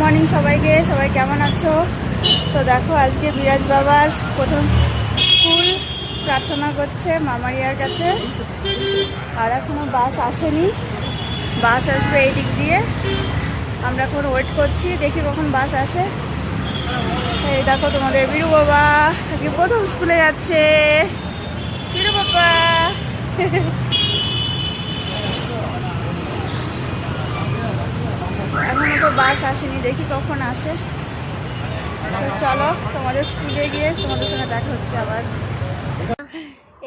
Morning সবাইকে, সবাই কেমন আছো? তো দেখো, আজকে বিরাজ বাবার প্রথম স্কুল প্রার্থনা করছে মামারিয়ার কাছে। আর এখনও বাস আসেনি। বাস আসবে এই দিক দিয়ে। আমরা এখন ওয়েট করছি, দেখি কখন বাস আসে। এই দেখো তোমাদের বিরু বাবা, আজকে প্রথম স্কুলে যাচ্ছে। বিরু বাবা এখনও তো বাস আসেনি, দেখি কখন আসে। চলো, তোমাদের স্কুলে গিয়ে তোমাদের সঙ্গে দেখা হচ্ছে আবার।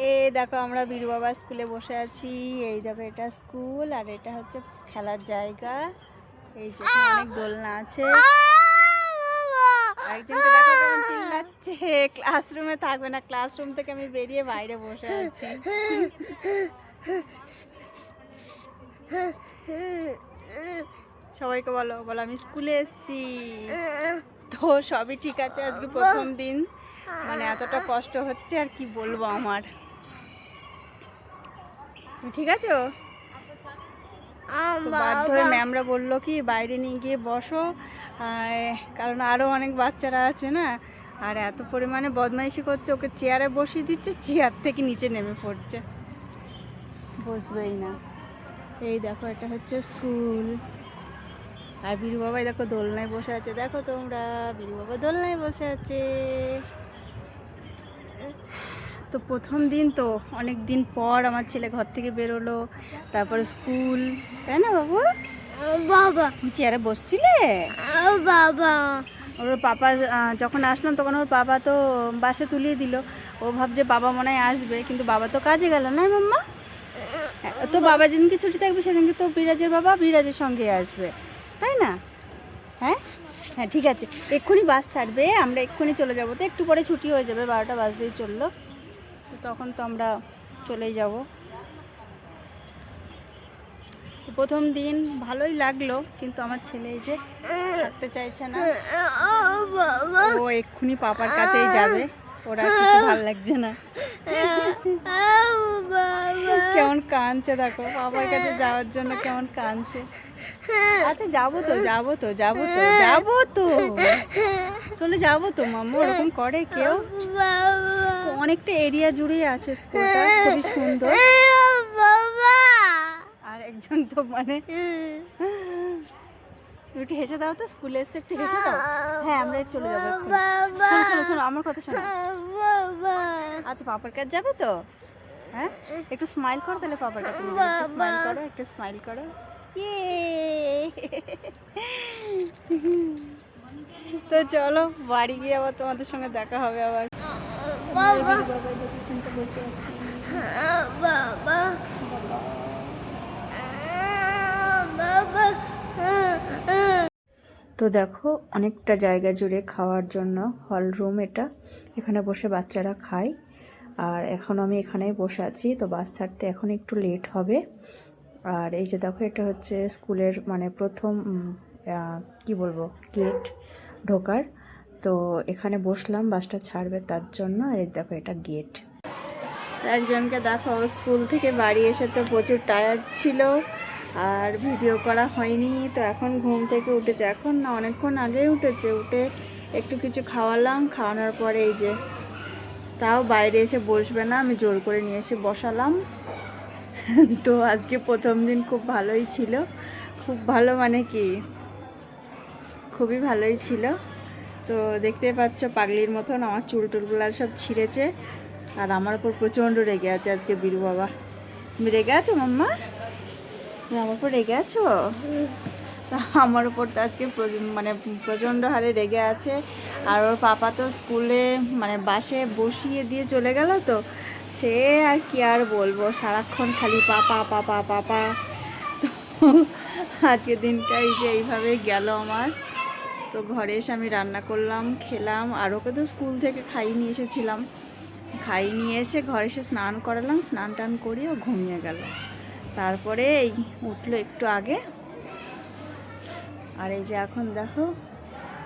এ দেখো, আমরা বীরু বাবা স্কুলে বসে আছি। এই দেখো, এটা স্কুল আর এটা হচ্ছে খেলার জায়গা। এই যে অনেক দোলনা আছে। একজনকে দেখো ক্লাসরুমে থাকবে না ক্লাসরুম থেকে আমি বেরিয়ে বাইরে বসে আছি। সবাইকে বলো বলো আমি স্কুলে এসেছি। তো সবই ঠিক আছে আজকে প্রথম দিন। মানে এতটা কষ্ট হচ্ছে আর কি বলব আমার? ঠিক আছো? বাধ্য হয়ে ম্যামরা বলল কি বাইরে নিয়ে গিয়ে বসো। কারণ আরও অনেক বাচ্চারা আছে না আর এত পরিমাণে বদমাইশি করছে ওকে চেয়ারে বসিয়ে দিচ্ছে চেয়ার থেকে নিচে নেমে পড়ছে। বসবেই না। এই দেখো এটা হচ্ছে স্কুল। আর বীরু বাবাই দেখো দোলনায় বসে আছে। দেখো তোমরা বীরু বাবা দোলনায় বসে আছে। তো প্রথম দিন তো অনেক দিন পর আমার ছেলে ঘর থেকে বেরোলো। তারপরে স্কুল তাই না বাবু? বাবা। চেয়ারে বসছিলে? বাবা। ওর পাপা যখন আসলাম তখন ওর বাবা তো বাসে তুলিয়ে দিল। ও ভাবছে বাবা মনে হয় আসবে কিন্তু বাবা তো কাজে গেল না মাম্মা? তো বাবা যেদিনকে ছুটি থাকবে সেদিনকে তো বিরাজের বাবা বিরাজের সঙ্গে আসবে। তাই না? হ্যাঁ? হ্যাঁ ঠিক আছে। এক্ষুনি বাস ছাড়বে, আমরা এক্ষুনি চলে যাব। তো একটু পরে ছুটি হয়ে যাবে, বারোটা বাস দিয়ে চলল। তো তখন তো আমরা চলেই যাব। প্রথম দিন ভালোই লাগল, কিন্তু আমার ছেলে এই যে থাকতে চাইছে না। ও এক্ষুনি পাপার কাছেই যাবে। ওরা কিছু ভালো লাগছে না। কাঁদছে দেখো পাপার কাছে যাওয়ার জন্য কেমন কাঁদছে। আচ্ছা যাব তো যাব তো যাব তো যাব তো। চলে যাব তো, মাম্মা, ওরকম করে কেউ? অনেকটা এরিয়া জুড়েই আছে স্কুলটা, খুবই সুন্দর। আর একজন তো মানে একটু হেসে দাও তো, স্কুলে এসে একটু হেসে দাও। হ্যাঁ আমরা চলে যাব শোনো শোনো, আমার কথা শোনো। আচ্ছা পাপার কাছে যাবে তো? হ্যাঁ? একটু স্মাইল করো তাহলে যাও। একটু স্মাইল করো একটু স্মাইল করো। ইয়ে। তো চলো বাড়ি গিয়ে আবার তোমাদের সঙ্গে দেখা হবে আবার। বাবা। বসে আছি। বাবা। তো দেখো অনেকটা জায়গা জুড়ে খাওয়ার জন্য হল রুম এটা। এখানে বসে বাচ্চারা খায়। আর এখন আমি এখানেই বসে আছি, তো বাস ছাড়তে এখন একটু লেট হবে। আর এই যে দেখো, এটা হচ্ছে স্কুলের মানে প্রথম কি বলব গেট ঢোকার। তো এখানে বসলাম, বাসটা ছাড়বে তার জন্য। আর এই দেখো, এটা গেট একজনকে দেখো স্কুল থেকে বাড়ি এসে তো প্রচুর টায়ার্ড ছিল, আর ভিডিও করা হয়নি। তো এখন ঘুম থেকে উঠেছে। এখন না, অনেকক্ষণ আগেই উঠেছে। উঠে একটু কিছু খাওয়ালাম। খাওয়ানোর পরে এই যে তাও বাইরে এসে বসবে না, আমি জোর করে নিয়ে এসে বসালাম। তো আজকে প্রথম দিন খুব ভালোই ছিল। খুব ভালো মানে কি? খুবই ভালোই ছিল। তো দেখতে পাচ্ছ পাগলির মতন আমার চুল টুলগুলো সব ছিঁড়েছে, আর আমার উপর প্রচণ্ড রেগে আছে আজকে বীরু বাবা। তুমি রেগে আছো মাম্মা? আমার উপর রেগে আছো? তা আমার উপর তো আজকে মানে প্রচণ্ড হারে রেগে আছে। আর ওর পাপা তো স্কুলে মানে বাসে বসিয়ে দিয়ে চলে গেল তো। সে আর কি আর বলব, সারাক্ষণ খালি পাপা পাপা পাপা। তো আজকের দিনটা এই যে এইভাবেই গেল আমার। তো ঘরে এসে আমি রান্না করলাম, খেলাম, আর ওকে তো স্কুল থেকে খাইয়ে নিয়ে এসেছিলাম। খাইয়ে নিয়ে এসে ঘরে এসে স্নান করালাম, স্নান টান করিয়ে ও ঘুমিয়ে গেল। তারপরে এই উঠল একটু আগে। আর এই যে এখন দেখো,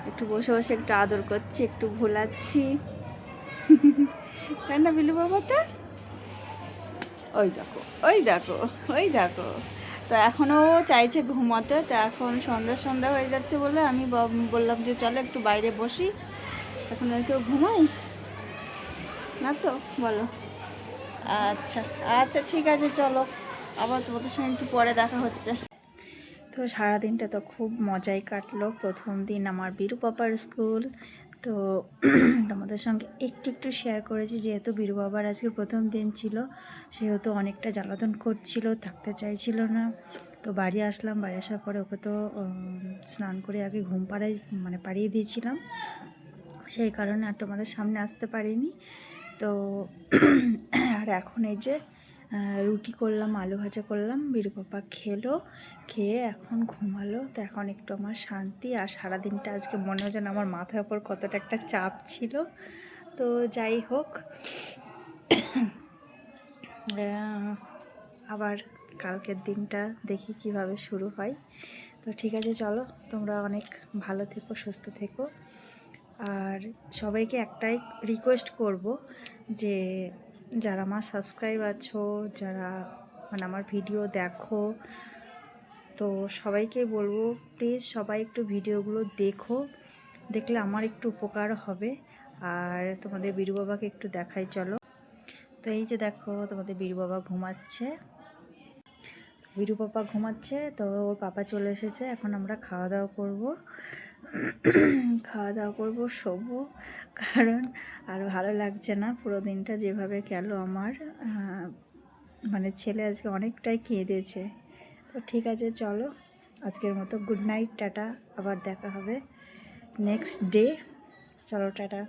একটু বসে বসে একটু আদর করছি, একটু ভোলাচ্ছি। তাই না বিলু বাবাতে ওই দেখো ওই দেখো ওই দেখো। তো এখনও চাইছে ঘুমাতে, তো এখন সন্ধ্যা সন্ধ্যা হয়ে যাচ্ছে বলে আমি বললাম যে চলো একটু বাইরে বসি। এখন আর কেউ ঘুমাই না তো? বলো। আচ্ছা আচ্ছা ঠিক আছে, চলো। আবার তোমাদের সঙ্গে একটু পরে দেখা হচ্ছে। তো সারাদিনটা তো খুব মজাই কাটলো। প্রথম দিন আমার বীরু পাপার স্কুল। তো তোমাদের সঙ্গে একটু একটু শেয়ার করেছি। যেহেতু বীরু বাবার আজকে প্রথম দিন ছিল, সেহেতু অনেকটা জ্বালাতন করছিল, থাকতে চাইছিল না। তো বাড়ি আসলাম, বাড়ি আসার পরে ওকে তো স্নান করে আগে ঘুম পাড়াই মানে পাড়িয়ে দিয়েছিলাম। সেই কারণে আর তোমাদের সামনে আসতে পারিনি। তো আর এখন এই যে রুটি করলাম, আলু ভাজা করলাম বীরু পাপা খেলো, খেয়ে এখন ঘুমালো। তো এখন একটু আমার শান্তি আর সারাদিনটা আজকে মনে হয় যেন আমার মাথার ওপর কতটা একটা চাপ ছিল। তো যাই হোক আবার কালকের দিনটা দেখি কীভাবে শুরু হয়। তো ঠিক আছে, চলো, তোমরা অনেক ভালো থেকো, সুস্থ থেকো। আর সবাইকে একটাই রিকোয়েস্ট করব যে যারা আমার সাবস্ক্রাইব আছো, যারা মানে আমার ভিডিও দেখো, তো সবাইকে বলব প্লিজ সবাই একটু ভিডিওগুলো দেখো, দেখলে আমার একটু উপকার হবে। আর তোমাদের বীরু বাবাকে একটু দেখাই, চলো। তো এই যে দেখো, তোমাদের বীরু বাবা ঘুমাচ্ছে। বীরু পাপা ঘুমাচ্ছে, তো ওর পাপা চলে এসেছে, এখন আমরা খাওয়া দাওয়া করব। খাওয়া দাওয়া করব, শোবো, কারণ আর ভালো লাগছে না। পুরো দিনটা যেভাবে গেল আমার মানে ছেলে আজকে অনেকটাই কেঁদেছে। তো ঠিক আছে, চলো, আজকের মতো গুড নাইট টাটা, আবার দেখা হবে। নেক্সট ডে চলো, টাটা।